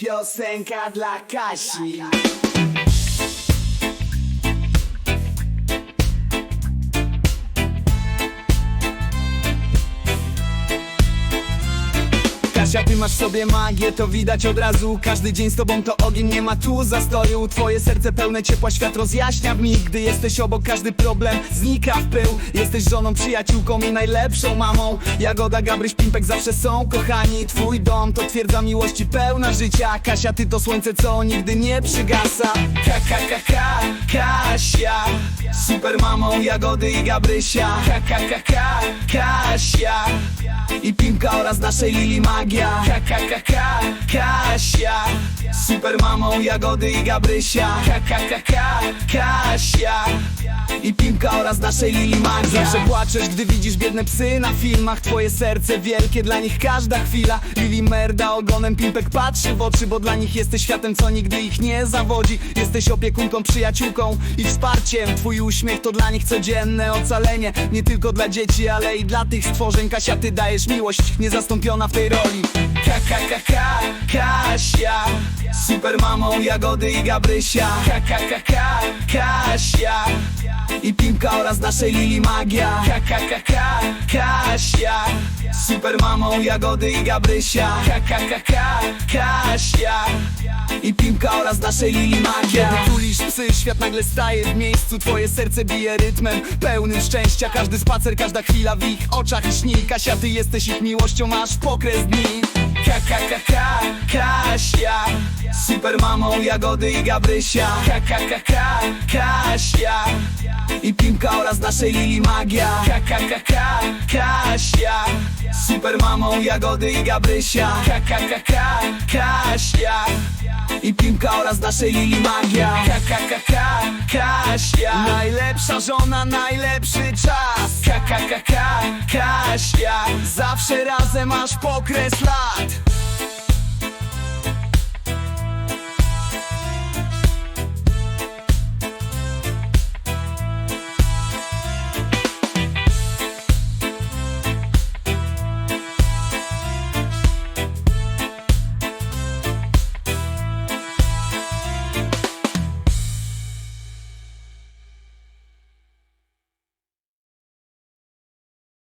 Piosenka dla Kasi Kasia, ty masz sobie magię, to widać od razu. Każdy dzień z tobą to ogień, nie ma tu zastoju. Twoje serce pełne ciepła, świat rozjaśnia w mig Gdy jesteś obok, każdy problem znika w pył. Jesteś żoną, przyjaciółką i najlepszą mamą. Jagoda, Gabryś, Pimpek zawsze są kochani. Twój dom to twierdza miłości pełna życia. Kasia, ty to słońce, co nigdy nie przygasa. Ka, ka, ka, ka, Kasia. Super mamą Jagody i Gabrysia. Ka, ka, ka, ka, Kasia i Pimka oraz naszej Lili Magia. Ka, Kasia. Super mamą Jagody i Gabrysia. Ka, Kasia i Pimka oraz naszej Lili Magia. Zawsze płaczesz, gdy widzisz biedne psy na filmach. Twoje serce wielkie, dla nich każda chwila. Lili merda ogonem, Pimpek patrzy w oczy Bo dla nich jesteś światem, co nigdy ich nie zawodzi. Jesteś opiekunką, przyjaciółką i wsparciem. Twój uśmiech to dla nich codzienne ocalenie. Nie tylko dla dzieci, ale i dla tych stworzeń. Kasia, ty dajesz miłość, niezastąpiona w tej roli. Ka, Kasia. Super mamą Jagody i Gabrysia. Ka, Kasia i Pimka oraz naszej Lili Magia. Ka, Kasia. Super mamą Jagody i Gabrysia. Ka, Kasia. I Pimka oraz naszej Lili Magia. Kiedy tulisz psy, świat nagle staje w miejscu. Twoje serce bije rytmem pełnym szczęścia. Każdy spacer, każda chwila w ich oczach śni Kasia, ty jesteś ich miłością, masz pokres dni. Ka, Kasia. Super mamą Jagody i Gabrysia. Ka, Kasia i Pimka oraz naszej Lili Magia. Ka, Kasia. Super mamą Jagody i Gabrysia. Ka, Kasia. I Pimka oraz naszej Lili Magia. Ka, Kasia. Najlepsza żona, najlepszy czas. Ka, Kasia. Zawsze razem masz pokres lat